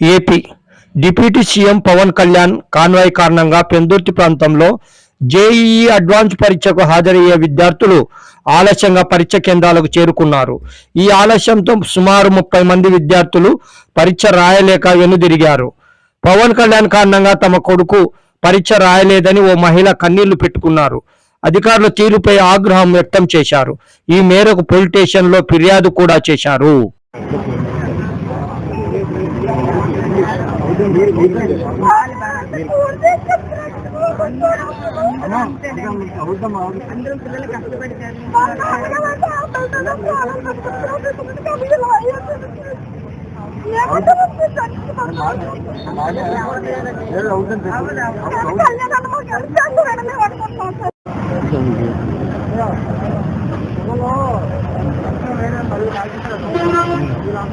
AP deputy CM Pavan Kalyan convoy కారణంగా పెందుర్తి ప్రాంతంలో JEE advance పరీక్షకు హాజరయ్యే విద్యార్థులు ఆలస్యంగా పరీక్ష కేంద్రాలకు చేరుకున్నారు. ఈ ఆలస్యంతో సుమారు ముప్పై మంది విద్యార్థులు పరీక్ష రాయలేక వెనుదిరిగారు. పవన్ కళ్యాణ్ కారణంగా తమ కొడుకు పరీక్ష రాయలేదని ఓ మహిళ కన్నీళ్ళు పెట్టుకున్నారు. అధికారుల తీరుపై ఆగ్రహం వ్యక్తం చేశారు. ఈ మేరకు పోలీస్ స్టేషన్లో ఫిర్యాదు కూడా చేశారు. అందరం పిల్లలు కష్టపడి వీళ్ళందరూ